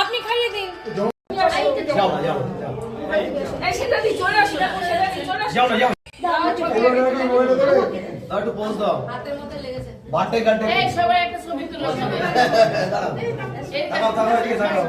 আপনি খাইয়ে দিন এই সেটা দি চলে আসো সেটা দি চলে একটু পোজ দাও। হাতের মধ্যে লেগেছে বার্থডে কার্ডে এই সবাই একটা ছবি তুলো তাকাও তাকাও এদিকে তাকাও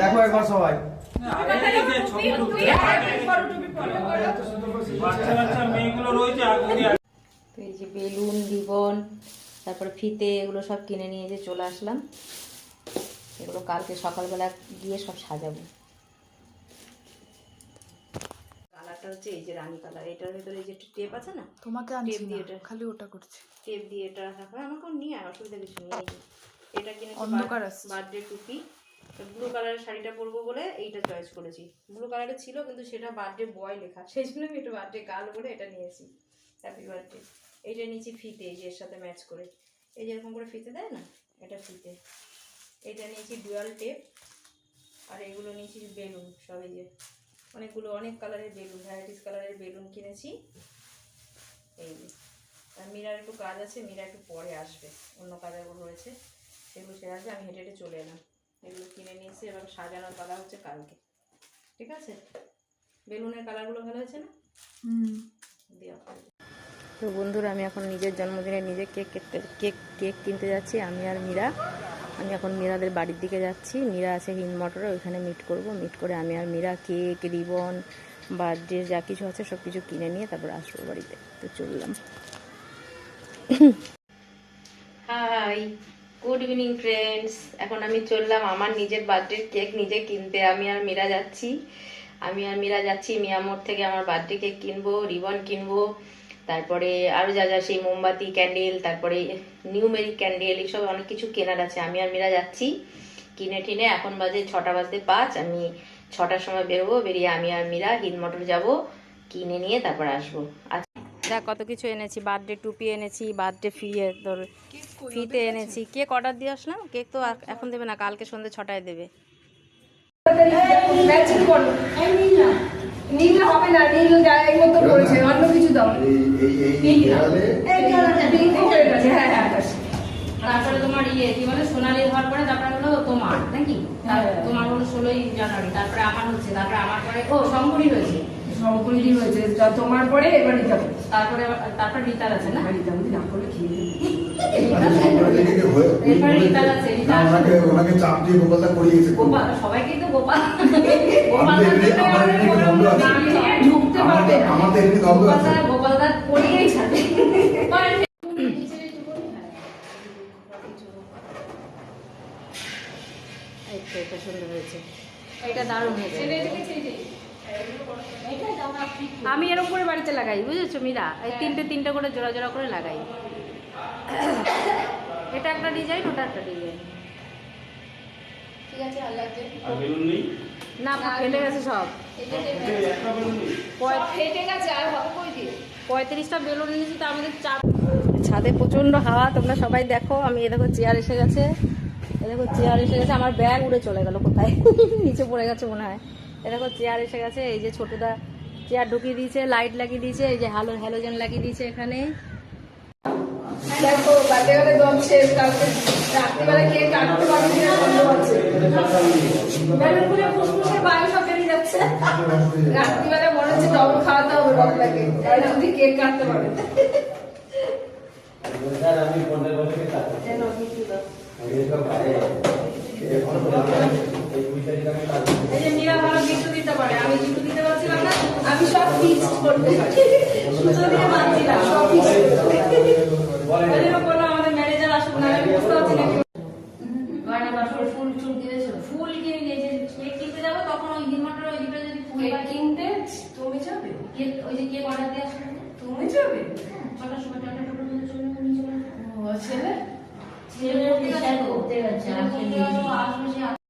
দেখো একবার সবাই। এই যে বেলুন রিবন তারপরে ফিতে এগুলো সব কিনে নিয়ে যে চলে আসলাম। এগুলো কালকে সকালবেলা গিয়ে সব সাজাবো। কালারটা হচ্ছে এই যে রানী কালার এটার ভিতরে যে টেপ আছে না? তোমাকে টেপ দিয়ে এটা খালি ওটা করছি। টেপ দিয়ে এটা রাখা আমাকেও নিয়ে আয় অসুবিধা কিছু নেই। এটা কিনেছি অন্ধকার বার্থডে টুপি ব্লু কালারের শাড়িটা পরবো বলে এইটা চয়েস করেছি। ব্লু কালারের ছিল কিন্তু সেটা বার্থডে বয় লেখা। সেই জন্য আমি এটা বার্থডে গার্ল বলে এটা নিয়েছি। হ্যাপি বার্থডে এইটা নিয়েছি ফিতে এই যে এর সাথে ম্যাচ করে। এই যে এরকম করে ফিতে দেয় না? এটা ফিতে। এটা নিয়েছি ডুয়াল টেপ আর এগুলো নিয়েছি বেলুন সব এই যে। অনেকগুলো অনেক কালারের বেলুন ভ্যারাইটিস কালারের বেলুন কিনেছি। এই যে আর মীরার একটু কাজ আছে মীরা একটু পরে আসবে অন্য কাজগুলো রয়েছে সেগুলো সে আসবে আমি হেঁটে হেঁটে চলে এলাম। এগুলো কিনে নিয়েছি এবার সাজানোর পালা হচ্ছে কালকে। ঠিক আছে? বেলুনের কালারগুলো ভালো হয়েছে না? দেওয়া তো বন্ধুরা আমি এখন নিজের জন্মদিনে নিজে কেক কেক কেক কিনতে যাচ্ছি আমি আর মীরা। আমি এখন মীরাদের বাড়ির দিকে যাচ্ছি। মীরা আছে হিন মটরে, ওইখানে মিট করব। মিট করে আমি আর মীরা কেক রিবন বার্থডে যা কিছু আছে সব কিছু কিনে নিয়ে তারপর আসব বাড়িতে। তো চললাম। হাই গুড ইভিনিং ফ্রেন্ডস এখন আমি চললাম আমার নিজের বার্থডে কেক নিজে কিনতে। আমি আর মীরা যাচ্ছি। আমি আর মীরা যাচ্ছি মিয়ামোর থেকে আমার বার্থডে কেক কিনবো রিবন কিনবো। তারপরে আরও যা যা সেই মোমবাতি ক্যান্ডেল তারপরে নিউমেরিক ক্যান্ডেল এইসব অনেক কিছু কেনার আছে। আমি আর মীরা যাচ্ছি। কিনে টিনে এখন বাজে ছটা বাজতে পাঁচ। আমি ছটার সময় বেরোবো বেরিয়ে আমি আর মীরা হিন মোটর যাব কিনে নিয়ে তারপর আসব। আচ্ছা দেখ কত কিছু এনেছি। বার্থডে টুপি এনেছি বার্থডে ফি তোর ফিতে এনেছি। কেক অর্ডার দিয়ে আসলাম। কেক তো এখন দেবে না কালকে সন্ধ্যে ছটায় দেবে। ম্যাচিং করো নীল হবে না নীল এই মতো করেছে অন্য কিছু দাও। হয়ে গেছে হ্যাঁ হ্যাঁ তারপরে তোমার ইয়ে কি বলে সোনালি হওয়ার পরে তারপরে হলো তোমার নাকি? তার- তোমার হলো ষোলোই জানুয়ারি তারপরে আমার হচ্ছে তারপরে আমার পরে ও শঙ্করী হয়েছে। শঙ্করী হয়েছে তা তোমার পরে এবার নিতে হবে তারপরে তারপরে রিতার আছে না? নিতে হবে না করলে খেয়ে গোপাল সবাইকেই তো গোপাল। গোপাল আমি এমনি- আমার এমনি একটা বন্ধু আছে। ঢুকতে পারবে না। আমার তো এমনি দ্বন্দ্ব আছে। গোপালদা গোপালদা পড়িয়েই ছাড়বে। এটা সুন্দর হয়েছে। এটা দারুণ হয়েছে। আমি এরকম করে বাড়িতে লাগাই বুঝেছ মীরা? এই তিনটে তিনটে করে জোড়া জোড়া করে লাগাই। এটা একটা ডিজাইন ওটা একটা ডিজাইন। আর না ফেটে গেছে সব। পঁয়ত্রিশটা বেলুন নিয়েছি তো আমাদের চার ছাদে প্রচণ্ড হাওয়া তোমরা সবাই দেখো। আমি এ দেখো চেয়ার এসে গেছে। এ দেখো চেয়ার এসে গেছে আমার ব্যাগ উড়ে চলে গেল কোথায়? নিচে পড়ে গেছে মনে হয়। দেখো চেয়ার এসে গেছে এই যে ছোটদা চেয়ার ঢুকিয়ে দিয়েছে লাইট লাগিয়ে দিয়েছে এই যে হ্যালো হ্যালোজেন লাগিয়ে দিয়েছে এখানে। দেখো বার্থডে গেলে দম শেষ কালকে রাত্রিবেলা কেক কাটতে পারবে কিনা সন্দেহ আছে বেলুন খুলে ফুসফুসের বায়ু সব বেরিয়ে যাচ্ছে। রাত্রিবেলা মনে হচ্ছে ডবল খাওয়াতে হবে রকটাকে তাহলে যদি কেক কাটতে পারে এই যে মীরা ভালো গিফট দিতে পারে আমি গিফট দিতে পারছিলাম না আমি সব ফিক্স করতে সুতো দিয়ে বাঁধছিলাম সব ফিক্স ওই আমাদের ম্যানেজার আসুক না আমি বুঝতে পারছি না কি গয়না বাসন ফুল টুল কিনেছো? ফুল কিনে নিয়েছে কেক কিনতে যাব তখন ওই হিমাটার ওই দিকে যদি ফুল কিনতে? তুমি যাবে? কেক ওই যে কেক অর্ডার দিয়ে আসবে। তুমি যাবে? ছটার সময় টাটা টোটো করে চলে যাব নিয়ে চলে যাব ও ছেলে ছেলে ঘুরতে গেছে আসবে সে